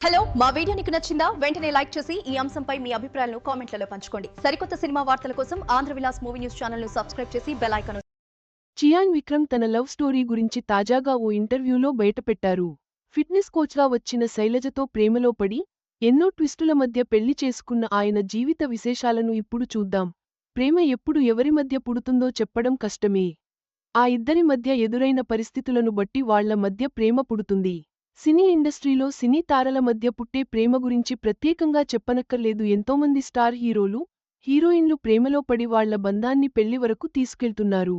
Hello మా video నీకు నచ్చిందా? వెంటనే లైక్ చేసి ఈ అంశంపై మీ అభిప్రాయాలను కామెంట్లలో పంచుకోండి. సరికొత్త సినిమా వార్తల కోసం ఆంధ్ర విలాస్ మూవీ న్యూస్ ఛానల్ను సబ్స్క్రైబ్ చేసి బెల్ చియాంగ్ చియాన్ విక్రమ్ తన లవ్ స్టోరీ గురించి తాజాగా ఓ ఇంటర్వ్యూలో బయటపెట్టారు. ఫిట్నెస్ కోచ్గా వచ్చిన శైలజతో ప్రేమలో పడి ఎన్నో ట్విస్టుల మధ్య పెళ్ళి చేసుకున్న ఆయన జీవిత విశేషాలను ఇప్పుడు చూద్దాం. ప్రేమ ఎప్పుడు ఎవరి మధ్య పుడుతుందో చెప్పడం కష్టమే. ఆ ఇద్దరి మధ్య ఎదురైన పరిస్థితులను బట్టి వాళ్ళ మధ్య ప్రేమ పుడుతుంది. సినీ ఇండస్ట్రీలో సినీ తారల మధ్య పుట్టే ప్రేమ గురించి ప్రత్యేకంగా చెప్పనక్కర్లేదు. ఎంతోమంది స్టార్ హీరోలు హీరోయిన్లు ప్రేమలో పడి వాళ్ళ బంధాన్ని పెళ్ళి వరకు తీసుకెళ్తున్నారు.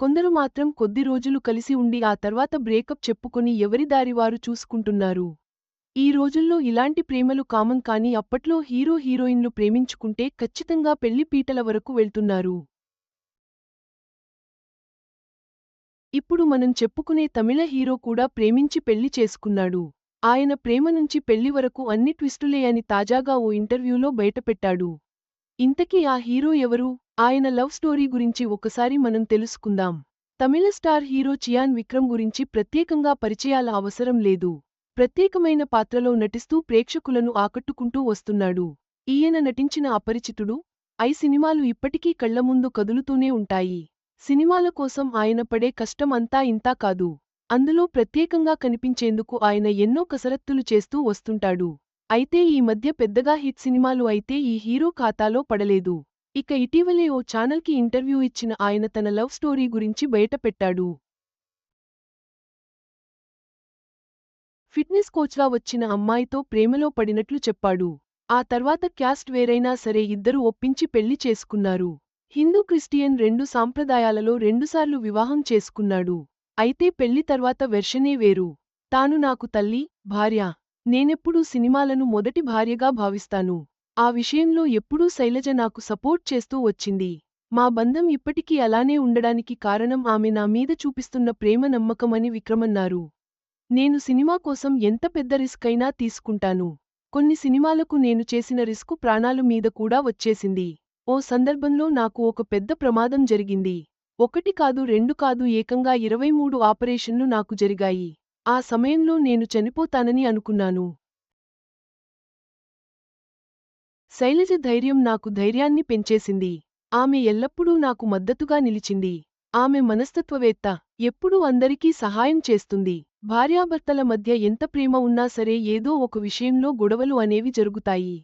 కొందరు మాత్రం కొద్ది రోజులు కలిసి ఉండి ఆ తర్వాత బ్రేకప్ చెప్పుకొని ఎవరి దారివారు చూసుకుంటున్నారు. ఈ రోజుల్లో ఇలాంటి ప్రేమలు కామన్ కాని అప్పట్లో హీరో హీరోయిన్లు ప్రేమించుకుంటే ఖచ్చితంగా పెళ్ళి పీటల వరకు వెళ్తున్నారు. ఇప్పుడు మనం చెప్పుకునే తమిళ హీరో కూడా ప్రేమించి పెళ్ళి చేసుకున్నాడు. ఆయన ప్రేమ నుంచి పెళ్ళి వరకు అన్ని ట్విస్టులే అని తాజాగా ఓ ఇంటర్వ్యూలో బయటపెట్టాడు. ఇంతకీ ఆ హీరో ఎవరు? ఆయన లవ్ స్టోరీ గురించి ఒకసారి మనం తెలుసుకుందాం. తమిళ స్టార్ హీరో చియాన్ విక్రమ్ గురించి ప్రత్యేకంగా పరిచయాల అవసరం లేదు. ప్రత్యేకమైన పాత్రలో నటిస్తూ ప్రేక్షకులను ఆకట్టుకుంటూ వస్తున్నాడు. ఈయన నటించిన అపరిచితుడు ఐ సినిమాలు ఇప్పటికీ కళ్ళ ముందు కదులుతూనే ఉంటాయి. సినిమాల కోసం ఆయన పడే కష్టం అంతా ఇంతా కాదు. అందులో ప్రత్యేకంగా కనిపించేందుకు ఆయన ఎన్నో కసరత్తులు చేస్తూ వస్తుంటాడు. అయితే ఈ మధ్య పెద్దగా హిట్ సినిమాలు అయితే ఈ హీరో ఖాతాలో పడలేదు. ఇక ఇటీవలే ఓ ఛానల్కి ఇంటర్వ్యూ ఇచ్చిన ఆయన తన లవ్ స్టోరీ గురించి బయటపెట్టాడు ఫిట్నెస్ కోచ్గా వచ్చిన అమ్మాయితో ప్రేమలో పడినట్లు చెప్పాడు. ఆ తర్వాత క్యాస్ట్ వేరైనా సరే ఇద్దరు ఒప్పించి పెళ్ళి చేసుకున్నారు. హిందూ క్రిస్టియన్ రెండు సాంప్రదాయాలలో రెండుసార్లు వివాహం చేసుకున్నాడు. అయితే పెళ్ళి తర్వాత వెర్షనే వేరు. తాను నాకు తల్లి భార్య. నేనెప్పుడూ సినిమాలను మొదటి భార్యగా భావిస్తాను. ఆ విషయంలో ఎప్పుడూ శైలజ నాకు సపోర్ట్ చేస్తూ వచ్చింది. మా బంధం ఇప్పటికీ అలానే ఉండడానికి కారణం ఆమె నా మీద చూపిస్తున్న ప్రేమ నమ్మకమని విక్రమన్నారు. నేను సినిమా కోసం ఎంత పెద్ద రిస్క్ అయినా తీసుకుంటాను. కొన్ని సినిమాలకు నేను చేసిన రిస్కు ప్రాణాలు మీద కూడా వచ్చేసింది. ఓ సందర్భంలో నాకు ఒక పెద్ద ప్రమాదం జరిగింది. ఒకటి కాదు రెండు కాదు ఏకంగా ఇరవై మూడు ఆపరేషన్లు నాకు జరిగాయి. ఆ సమయంలో నేను చనిపోతానని అనుకున్నాను. శైలజ ధైర్యం నాకు ధైర్యాన్ని పెంచేసింది. ఆమె ఎల్లప్పుడూ నాకు మద్దతుగా నిలిచింది. ఆమె మనస్తత్వవేత్త. ఎప్పుడూ అందరికీ సహాయం చేస్తుంది. భార్యాభర్తల మధ్య ఎంత ప్రేమ ఉన్నా సరే ఏదో ఒక విషయంలో గొడవలు అనేవి జరుగుతాయి.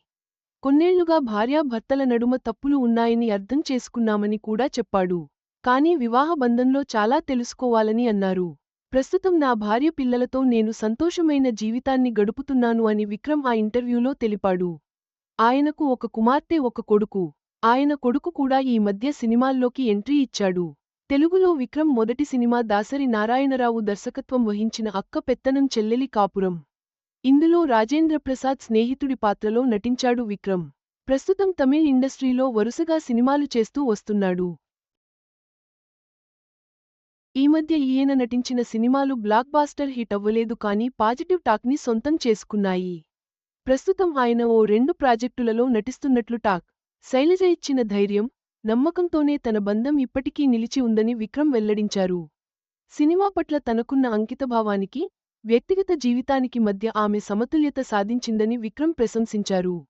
కొన్నేళ్ళుగా భార్యాభర్తల నడుమ తప్పులు ఉన్నాయని అర్థం చేసుకున్నామని కూడా చెప్పాడు. కానీ వివాహ బంధంలో చాలా తెలుసుకోవాలని అన్నారు. ప్రస్తుతం నా భార్య పిల్లలతో నేను సంతోషమైన జీవితాన్ని గడుపుతున్నాను అని విక్రమ్ ఆ ఇంటర్వ్యూలో తెలిపాడు. ఆయనకు ఒక కుమార్తె ఒక కొడుకు. ఆయన కొడుకు కూడా ఈ మధ్య సినిమాల్లోకి ఎంట్రీ ఇచ్చాడు. తెలుగులో విక్రమ్ మొదటి సినిమా దాసరి నారాయణరావు దర్శకత్వం వహించిన అక్క పెత్తనం చెల్లెలి కాపురం. ఇందులో రాజేంద్ర ప్రసాద్ స్నేహితుడి పాత్రలో నటించాడు విక్రమ్. ప్రస్తుతం తమిళ్ ఇండస్ట్రీలో వరుసగా సినిమాలు చేస్తూ వస్తున్నాడు. ఈ మధ్య ఈయన నటించిన సినిమాలు బ్లాక్ బాస్టర్ హిట్ అవ్వలేదు కానీ పాజిటివ్ టాక్ని సొంతం చేసుకున్నాయి. ప్రస్తుతం ఆయన ఓ రెండు ప్రాజెక్టులలో నటిస్తున్నట్లు టాక్. శైలజ ఇచ్చిన ధైర్యం నమ్మకంతోనే తన బంధం ఇప్పటికీ నిలిచి ఉందని విక్రమ్ వెల్లడించారు. సినిమా పట్ల తనకున్న అంకితభావానికి వ్యక్తిగత జీవితానికి మధ్య ఆమె సమతుల్యత సాధించిందని విక్రమ్ ప్రశంసించారు.